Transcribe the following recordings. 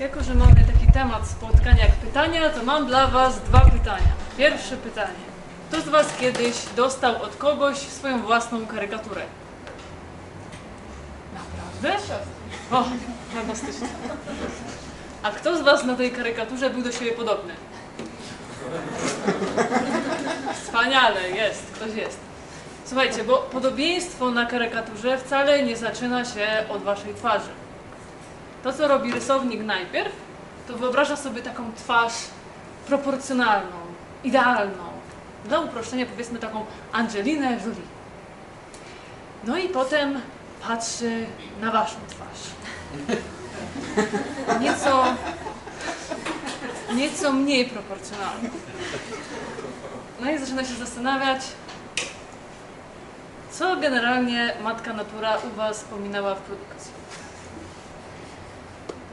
Jako, że mamy taki temat spotkania jak pytania, to mam dla Was dwa pytania. Pierwsze pytanie. Kto z Was kiedyś dostał od kogoś swoją własną karykaturę? Naprawdę? O, fantastycznie. A kto z Was na tej karykaturze był do siebie podobny? Wspaniale, jest, ktoś jest. Słuchajcie, bo podobieństwo na karykaturze wcale nie zaczyna się od Waszej twarzy. To, co robi rysownik najpierw, to wyobraża sobie taką twarz proporcjonalną, idealną. Dla uproszczenia powiedzmy taką Angelinę Jolie. No i potem patrzy na waszą twarz. Nieco, nieco mniej proporcjonalną. No i zaczyna się zastanawiać, co generalnie matka natura u was pominęła w produkcji.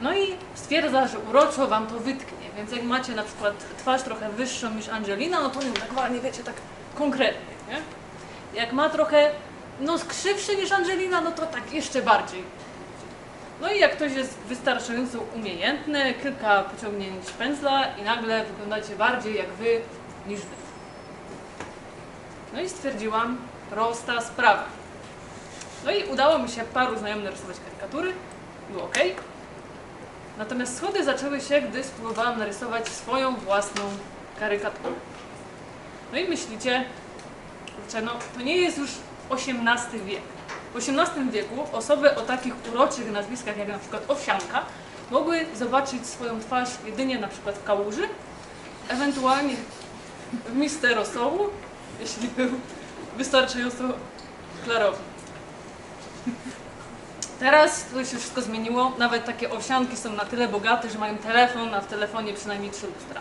No i stwierdza, że uroczo wam to wytknie, więc jak macie na przykład twarz trochę wyższą niż Angelina, no to ją tak ładnie, wiecie, tak konkretnie, nie? Jak ma trochę nos krzywszy niż Angelina, no to tak jeszcze bardziej. No i jak ktoś jest wystarczająco umiejętny, kilka pociągnięć pędzla i nagle wyglądacie bardziej jak wy niż wy. No i stwierdziłam, prosta sprawa. No i udało mi się paru znajomym narysować karykatury, było ok. Natomiast schody zaczęły się, gdy spróbowałam narysować swoją własną karykaturę. No i myślicie, kurczę, no to nie jest już XVIII wiek. W XVIII wieku osoby o takich uroczych nazwiskach jak na przykład Owsianka mogły zobaczyć swoją twarz jedynie na przykład w kałuży, ewentualnie w misce rosołu, jeśli był wystarczająco klarowny. Teraz to się wszystko zmieniło. Nawet takie owsianki są na tyle bogate, że mają telefon, a w telefonie przynajmniej trzy lustra.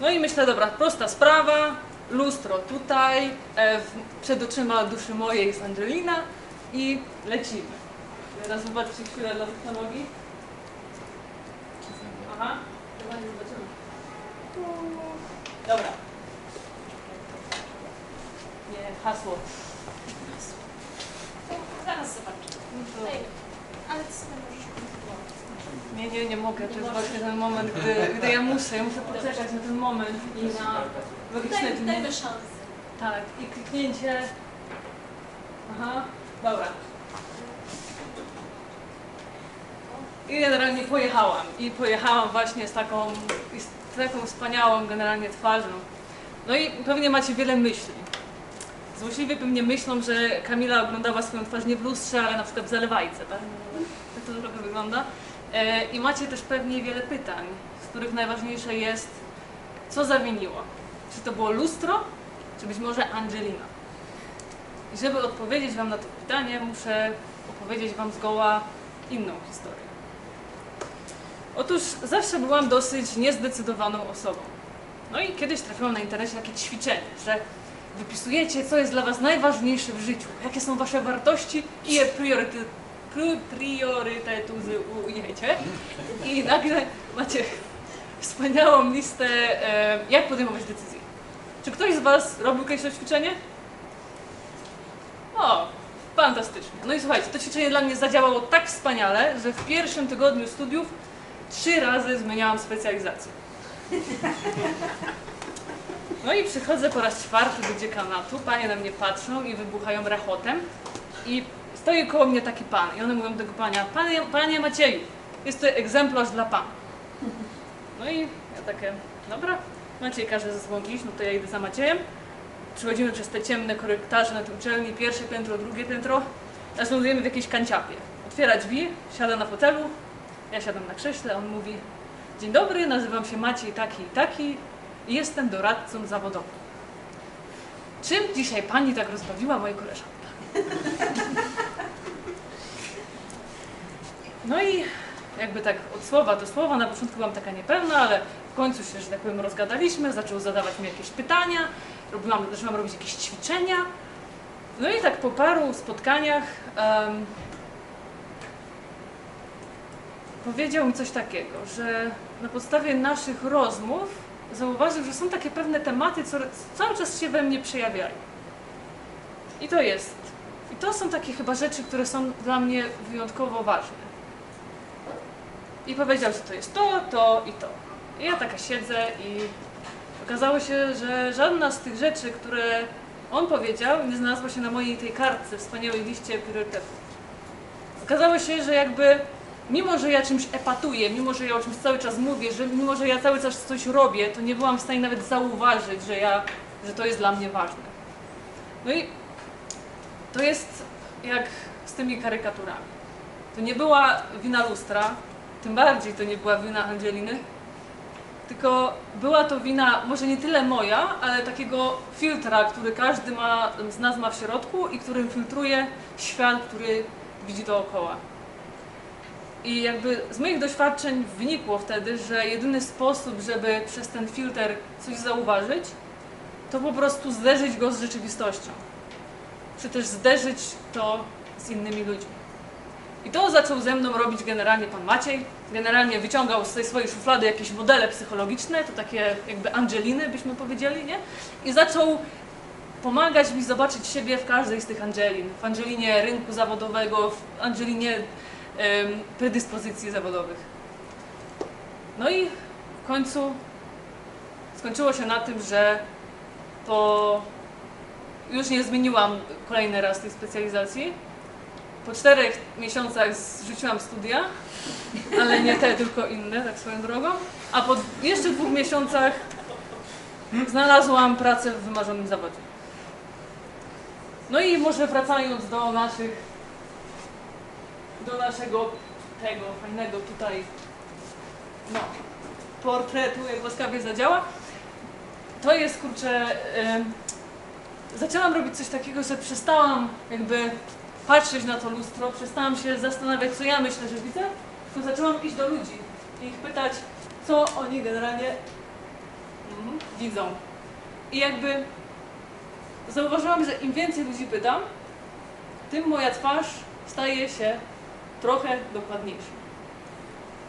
No i myślę, dobra, prosta sprawa. Lustro tutaj, e, w, przed oczyma duszy mojej jest Angelina i lecimy. Teraz zobaczcie chwilę dla technologii. Aha, chyba nie zobaczymy. Dobra. Nie, hasło. Zaraz. No Ej, ale ty sobie możesz kontrolować. Nie, nie, nie mogę. To jest właśnie ten moment, gdy, gdy ja muszę. Ja muszę poczekać na ten moment i na logiczne Daj, dni. dajmy szansę. Tak, i kliknięcie. Aha, dobra. I generalnie pojechałam. I pojechałam właśnie z taką, z taką wspaniałą generalnie twarzą. No i pewnie macie wiele myśli. Złośliwie pewnie myślą, że Kamila oglądała swoją twarz nie w lustrze, ale na przykład w zalewajce, tak? Tak to trochę wygląda. E, I macie też pewnie wiele pytań, z których najważniejsze jest, co zawiniło. Czy to było lustro, czy być może Angelina? I żeby odpowiedzieć Wam na to pytanie, muszę opowiedzieć Wam zgoła inną historię. Otóż zawsze byłam dosyć niezdecydowaną osobą. No i kiedyś trafiłam na internecie takie ćwiczenie, że wypisujecie, co jest dla Was najważniejsze w życiu, jakie są Wasze wartości i je priorytet, pry- priorytetyzujecie. I nagle macie wspaniałą listę, jak podejmować decyzje. Czy ktoś z Was robił kiedyś to ćwiczenie? O, fantastycznie. No i słuchajcie, to ćwiczenie dla mnie zadziałało tak wspaniale, że w pierwszym tygodniu studiów trzy razy zmieniałam specjalizację. No i przychodzę po raz czwarty do dziekanatu, panie na mnie patrzą i wybuchają rachotem. I stoi koło mnie taki pan. I one mówią do tego pania, panie, panie Macieju, jest to egzemplarz dla pana. No i ja takie, dobra, Maciej każe ze sobą iść, no to ja idę za Maciejem. Przechodzimy przez te ciemne korytarze na tej uczelni, pierwsze piętro, drugie piętro, aż lądujemy w jakiejś kanciapie. Otwiera drzwi, siada na fotelu, ja siadam na krześle, on mówi Dzień dobry, nazywam się Maciej taki i taki i jestem doradcą zawodowym. Czym dzisiaj pani tak rozbawiła moje koleżanki? No i jakby tak od słowa do słowa, na początku byłam taka niepewna, ale w końcu się, że tak powiem, rozgadaliśmy, zaczął zadawać mi jakieś pytania, robiłam, zaczęłam robić jakieś ćwiczenia. No i tak po paru spotkaniach em, powiedział mi coś takiego, że na podstawie naszych rozmów zauważył, że są takie pewne tematy, co cały czas się we mnie przejawiają. I to jest. I to są takie chyba rzeczy, które są dla mnie wyjątkowo ważne. i powiedział, że to jest to, to i to. I ja taka siedzę i okazało się, że żadna z tych rzeczy, które on powiedział, nie znalazła się na mojej tej kartce, wspaniałej liście priorytetów. Okazało się, że jakby mimo, że ja czymś epatuję, mimo, że ja o czymś cały czas mówię, że mimo, że ja cały czas coś robię, to nie byłam w stanie nawet zauważyć, że ja, że to jest dla mnie ważne. No i to jest jak z tymi karykaturami. To nie była wina lustra, tym bardziej to nie była wina Angeliny, tylko była to wina może nie tyle moja, ale takiego filtra, który każdy ma, z nas ma w środku i którym filtruje świat, który widzi dookoła. I jakby z moich doświadczeń wynikło wtedy, że jedyny sposób, żeby przez ten filtr coś zauważyć, to po prostu zderzyć go z rzeczywistością. Czy też zderzyć to z innymi ludźmi. I to zaczął ze mną robić generalnie pan Maciej. Generalnie wyciągał z tej swojej szuflady jakieś modele psychologiczne, to takie jakby Angeliny byśmy powiedzieli, nie? I zaczął pomagać mi zobaczyć siebie w każdej z tych Angelin. W Angelinie rynku zawodowego, w Angelinie predyspozycji zawodowych. No i w końcu skończyło się na tym, że po już nie zmieniłam kolejny raz tej specjalizacji. Po czterech miesiącach zrzuciłam studia, ale nie te, tylko inne, tak swoją drogą. A po jeszcze dwóch miesiącach znalazłam pracę w wymarzonym zawodzie. No i może wracając do naszych, do naszego tego fajnego tutaj, no, portretu, jak łaskawie zadziała, to jest kurczę, em, zaczęłam robić coś takiego, że przestałam jakby patrzeć na to lustro, przestałam się zastanawiać, co ja myślę, że widzę, to zaczęłam iść do ludzi i ich pytać, co oni generalnie mm, widzą. I jakby zauważyłam, że im więcej ludzi pytam, tym moja twarz staje się trochę dokładniejsza.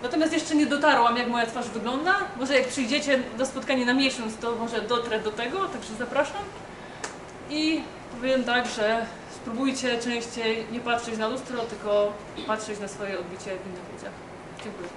Natomiast jeszcze nie dotarłam, jak moja twarz wygląda. Może jak przyjdziecie do spotkania na miesiąc, to może dotrę do tego, także zapraszam. I powiem tak, że spróbujcie częściej nie patrzeć na lustro, tylko patrzeć na swoje odbicie w innych ludziach. Dziękuję.